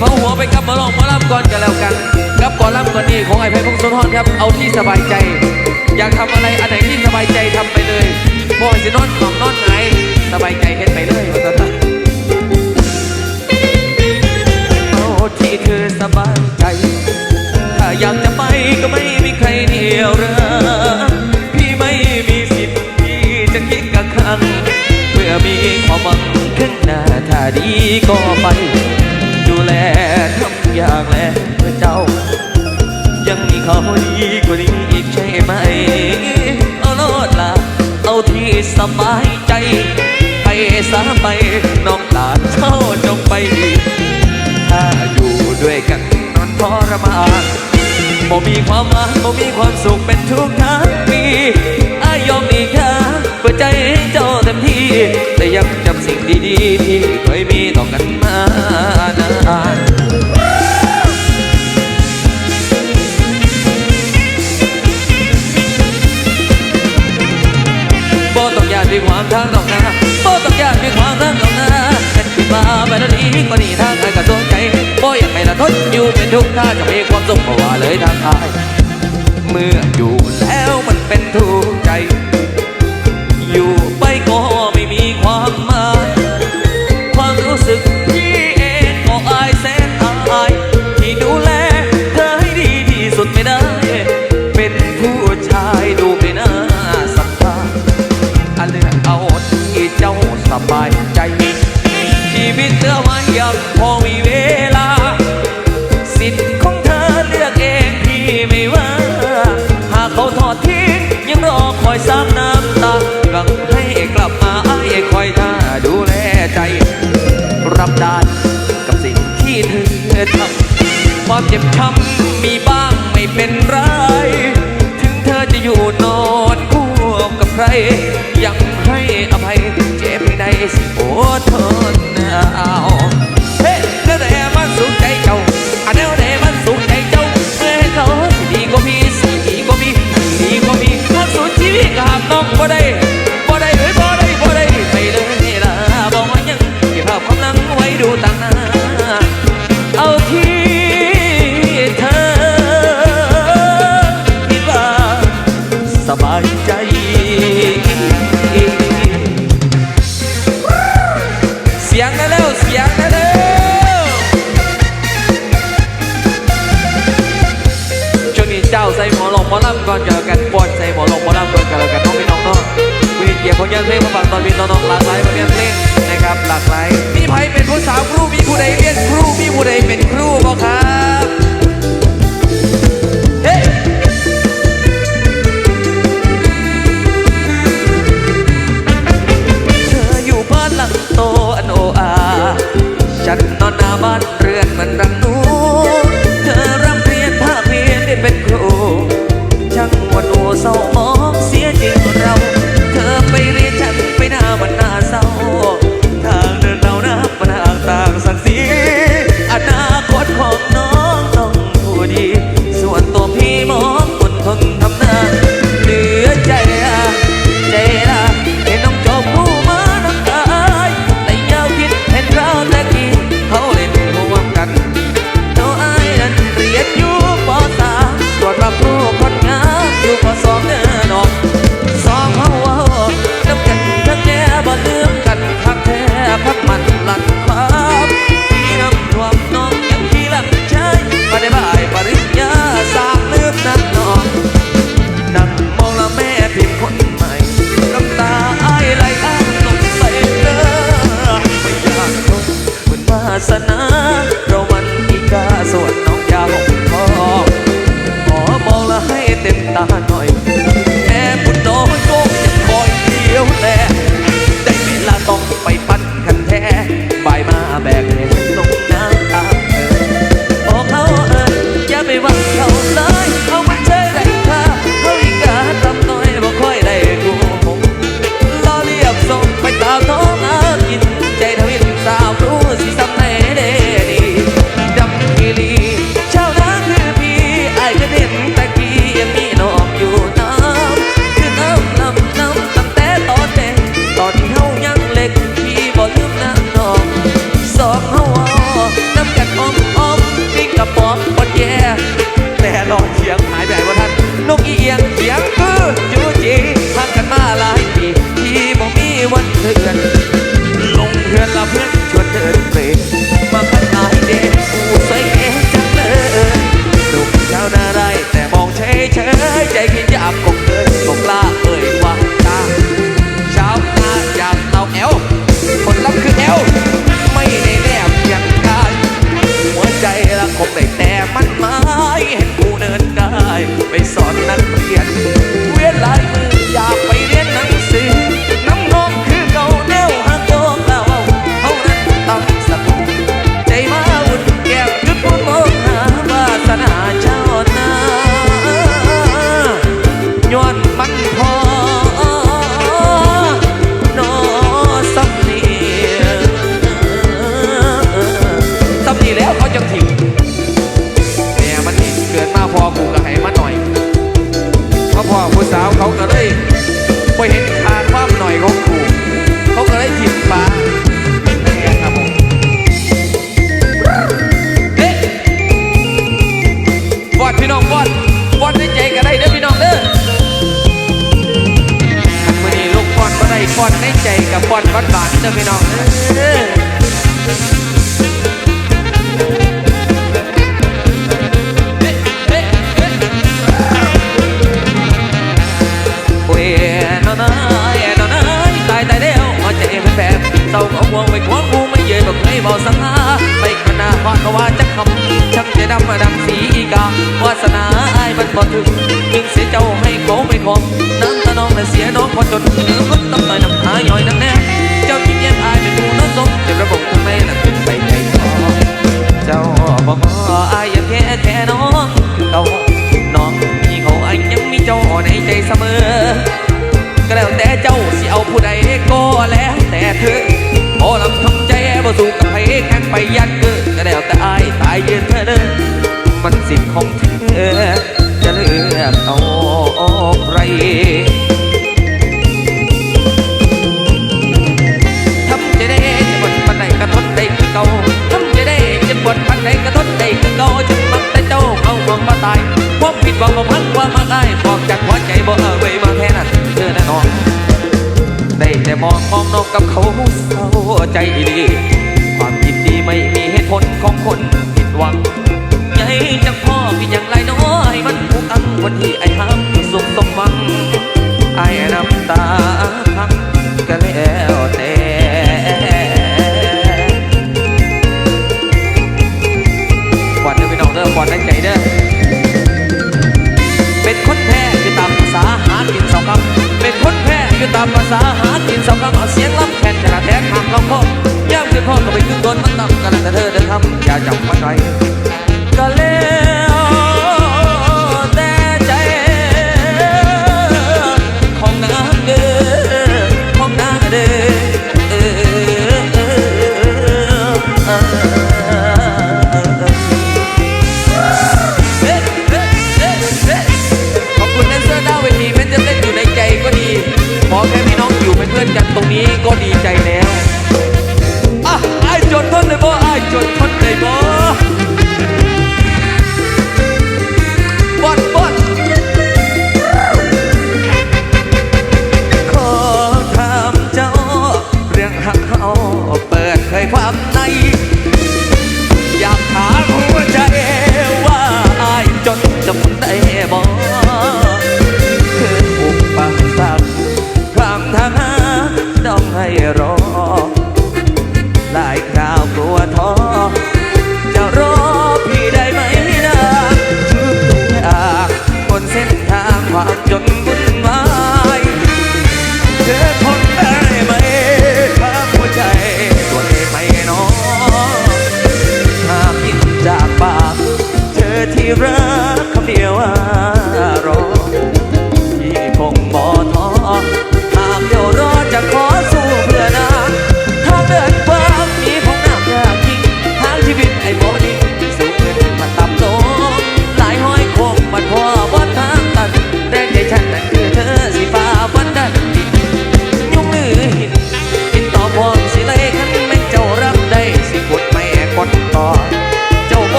เผาหัวไปกับมาลองมาล่ำก่อนกันแล้วกันกับก่อนล่ำก่อนนี่ของไอ้ไพพงศธรครับเอาที่สบายใจ อยากทำอะไรอันไหนที่สบายใจทำไปเลยบ่อสินอนของนอนไหนสบายใจเฮ็นไปเลยเอาที่เธอสบายใจ ถ้าอยากจะไปก็ไม่มีใครเดียวรือพี่ไม่มีสิทธิจะคิดกับคังเมื่อมีความหวังขึ้นหน้าถ้าดีก็ไป แลทำอย่างแลเพื่อเจ้า ยังมีเขาดีกว่านี้อีกใช่ไหม เอาโลดละเอาที่สบายใจ ไปสาไปน้องหลานเจ้าจงไปถ้าอยู่ด้วยกันนอนทรมานบ่มีความหวังบ่มีความสุขเป็นทุกทั้งปีอายอมนี่ค่ะ ปิใจให้เจ้าเต็มที่ แต่ยังจำสิ่งดีๆ ที่เคยมีต่อกันมานานบ่ต้องยานมีความทางดอกนะบ่ต้องยานมีความทางดอกนะกันขึ้มาแบบนี้ก็หนีทางใครก็สนใจบ่อยากให้ละทนอยู่เป็นทุกข์ถ้าจะมีความสุขมาว่าเลยทางอาย เมื่ออยู่แล้วมันเป็นทุกข์ใจ come by. มันรังหนูเธอรัำเรียนภาคเรียนได้เป็นครูช่างหวดหัวเศร้ามองามภาษาหากินสองคำเอาเสียงล้ำแผ่นจะกะแทกทางเขาพ่อย่ามขึ้พ่อก็ไปขึ้นบนมันต่ำกันแต่เธอเดินทำอย่าจับมันไว้ก็เล่ี้ก็ดีใจแล้วอะไอ้จดทนเลยบ่ไอ้จดทนเลยบ่บอดบอดขอถามเจ้า เรื่องหักเขาเปิดเผยความใน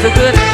so good.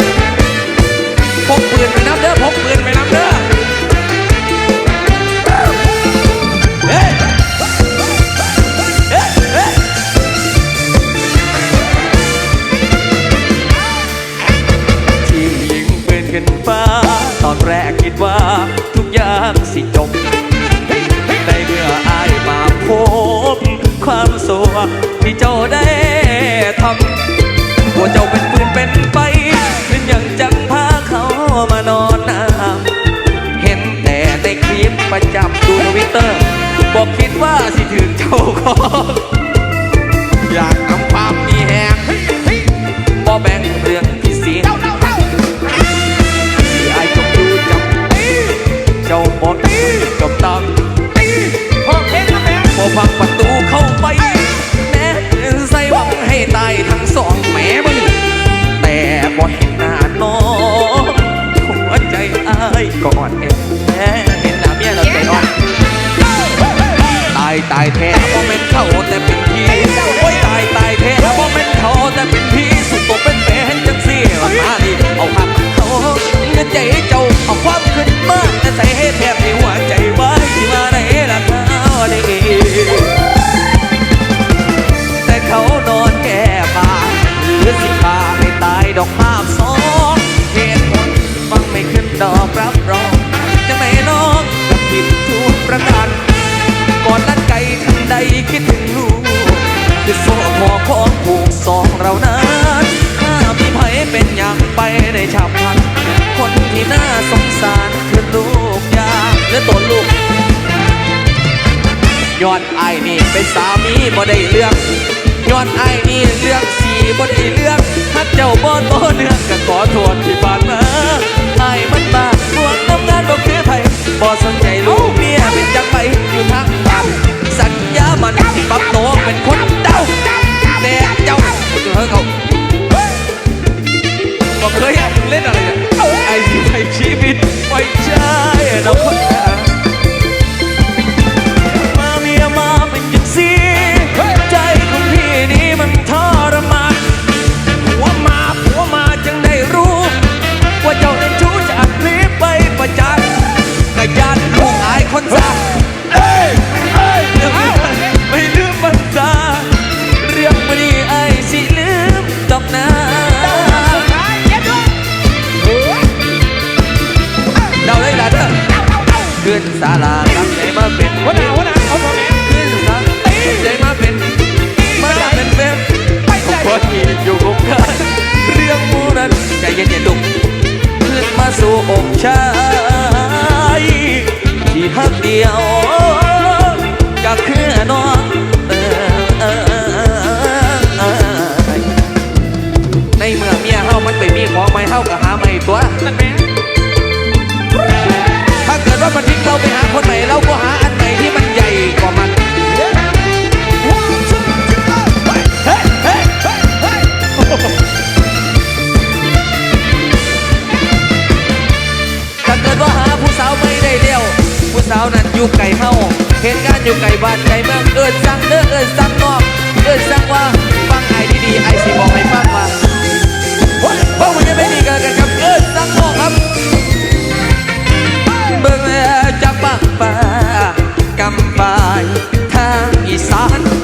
ยอดไอ้นี่เป็นสามีบ่ได้เรื่องยอดไอ้นี่เรื่องสีบ่ได้เรื่องฮักเจ้าบ่โตเนื้องก็ขอโทษที่ผ่านมาไอ้มันมาหวงทำงานบ่คือไผบ่สนใจลูกเมียเป็นจังไปอยู่ทางบ้านสัญญามันปรับโตเป็นคนเด้าแต่เจ้าเฮ้ยเขาบอเคยเล่นอะไรเนี่ยไอ้ที่ไปชีวิตไว้ใจเราคนเดียว ของไม่เท่ากับหาไม่ตัวถ้าเกิดว่ามันทิ้งเราไปหาคนใหม่เราก็หาอันใหม่ที่มันใหญ่กว่ามันถ้าเกิดว่าหาผู้สาวไม่ได้เลี้ยวผู้สาวนั้นอยู่ไกลเฮาเห็นงานอยู่ไกลบ้านไกลเมืองเอิดสั่งเเอิดสั่งนอกเอิดสั่งว่าฟังไอ้ดีๆไอ้สิบอกให้ฟัง ฟ้ากำบายทางอีสาน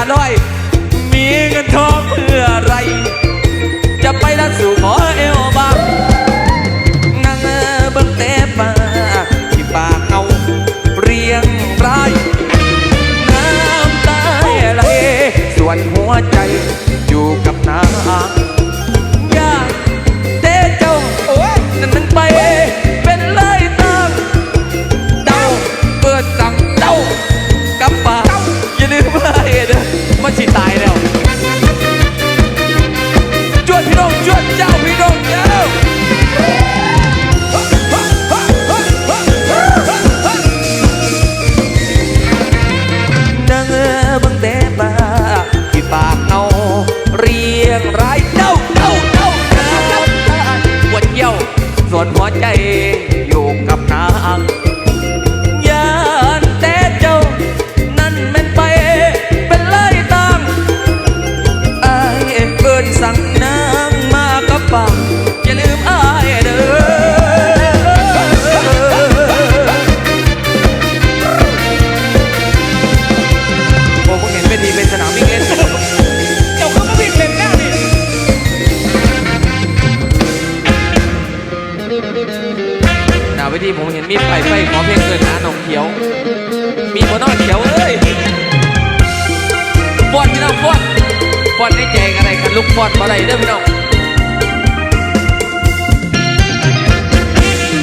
Aloy.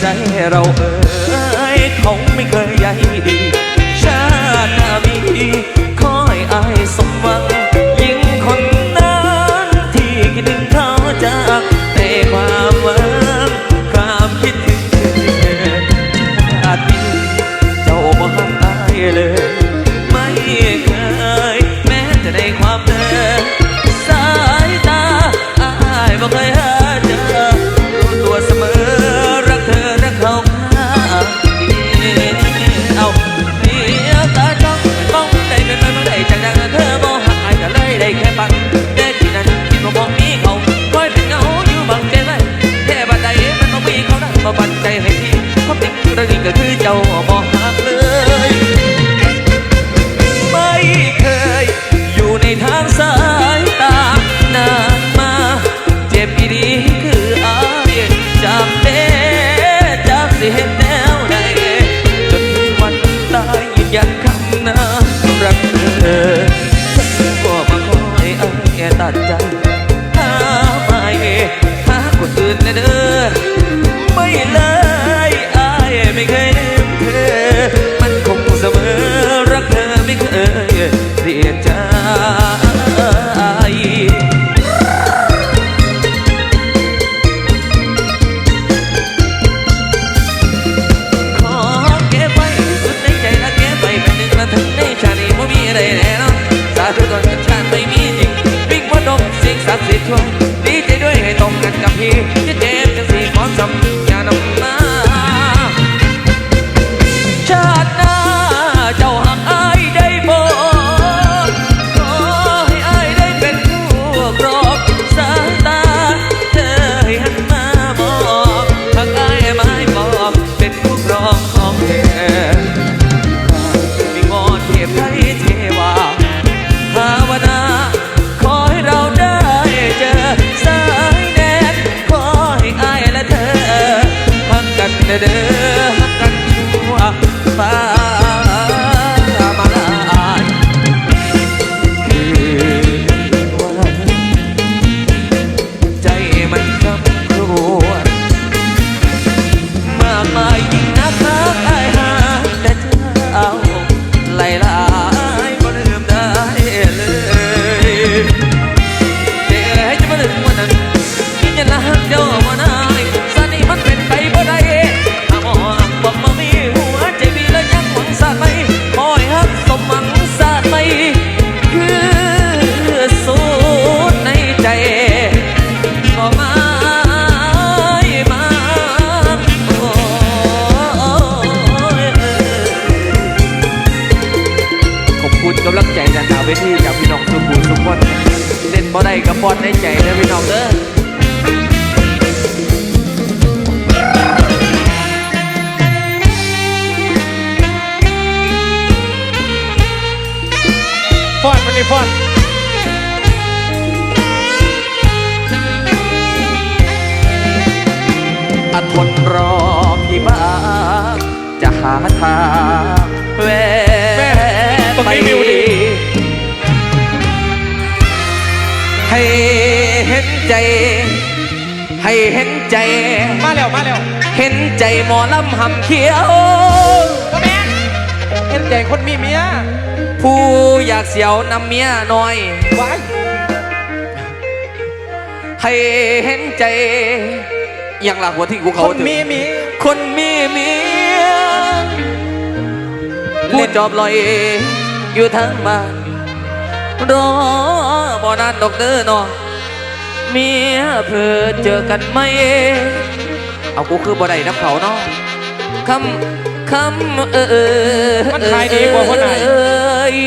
ใจเราเออ கண்டடிக்க ด้วยก่อนกันชาติไม่มีจริงวิ่งพนมสิ่งสักดิ์สิทธิ์ทั่าทางแวะไปให้เห็นใจ ให้เห็นใจ มาแล้วมาแล้วเห็นใจหมอลำหำเขียวพ่อแม่เห็นใจคนมีเมียผู้อยากเสียวนำเมียหน่อยว้ายให้เห็นใจอย่างหลักหัวที่กูคเขานถึงมีเมียคนมีเมียผู้ จอบลอย อยู่ทั้งบ้านรอบ่นานดอกเด้อเนาะเมียเพื่อเจอกันไหมเอากูคือบ่ได้น้ำเขาเนาะคำคำเออเออมันขายดีกว่าคนไหนเอ้ย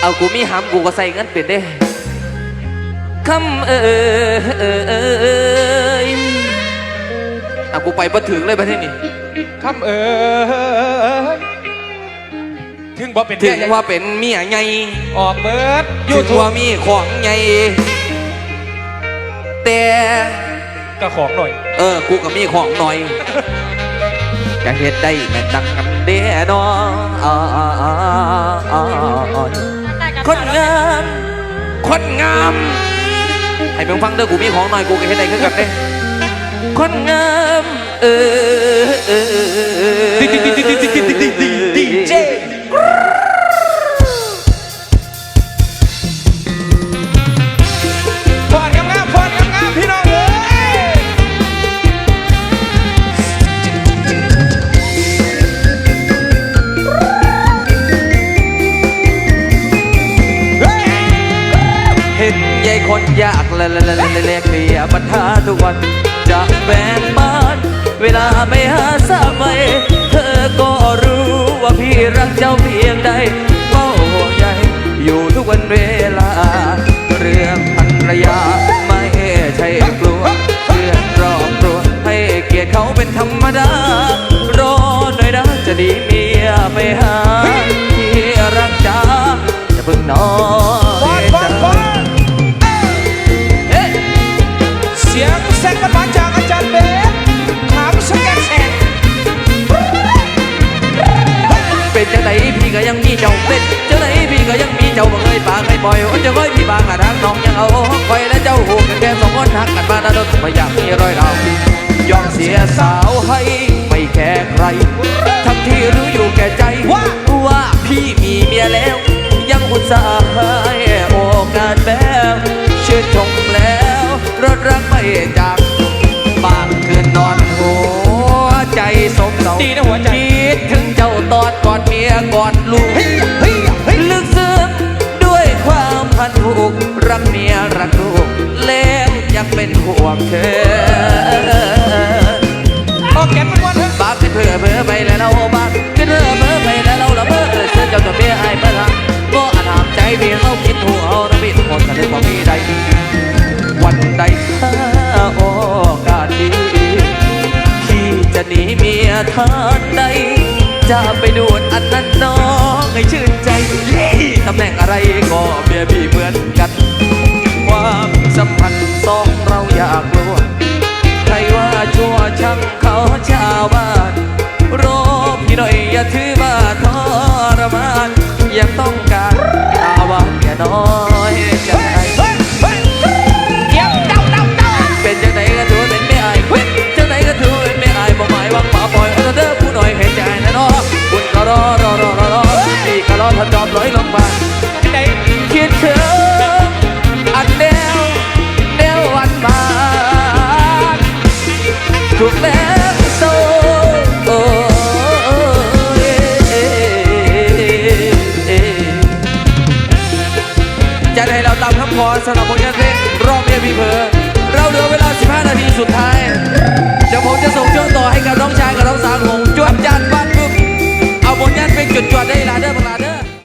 เอากูมีหำกูก็ใส่เงินเป็นเด้คำเออเออเออเอยเอากูไปบ่ถึงเลยประเทศนี้คำเอ๋ย ถึงบ่เป็นถึงแม่ว่าเป็นเมียไงออกเบิร์ดถึงว่ามีของไงแต่กระของหน่อย เออ กูก็มีของหน่อยจะเฮ็ดได้แม่นดังกันเด้เนาะอ่าอ่าอ่าอ่าคนงามคนงามให้เพิ่งฟังเด้อกูมีของหน่อยกูก็เฮ็ดได้คือกันเด้คนงามเออ ยากละละละละละละเคลียปัญหาทุกวันจะแบ่งบ้านเวลาไปหาสามัยเธอก็รู้ว่าพี่รักเจ้าเพียงใด ดีนะหัวใจคิดถึงเจ้าตอนก่อนเมียก่อนลูกเฮ้ยเฮ้ยเฮ้ยลึกซึ้งด้วยความพันผูกรักเมียรักลูกแล้วยังเป็นห่วงเธอออกแกนมันวันเถอะบากขึ้นเพื่อเพื่อไปแล้วเราบากขึ้นเพื่อเพื่อไปแล้วเราละเพื่อเออเสื้อเจ้าตัวเมียไอ้เพื่อทางก็อาจถามใจเพียเขาคิดหัวเอาระบิดหมดกันเลยบอมีใดวันใดถ้าโเมียทานใด จะไปดูดอันนั้นน้องให้ชื่นใจตำแหน่งอะไรก็เมียพี่เหมือนกัน ความสัมพันธ์สองเราอยากรู้ใครว่าชั่วช่างเขาชาวบ้านรอพี่หน่อยอย่าถือว่าทรมานยังต้องการตาหวานแค่น้อย ถ้าจอมร้อยลงมาไหนคิดถึงอันเดียวเดียววันบาถูกแล้วโซโอ้จะให้เราตามคำขอสำหรับผลงานเพลงรอบเมียพี่เพอเราเหลือเวลา 15 นาทีสุดท้าย เดี๋ยวผมจะส่งช่วงต่อให้กับน้องชายกับน้องสาวผมจวดจานบ้านปุ๊บเอาผลงานเพลงจุดจวดได้ลาเด้อพวกเรา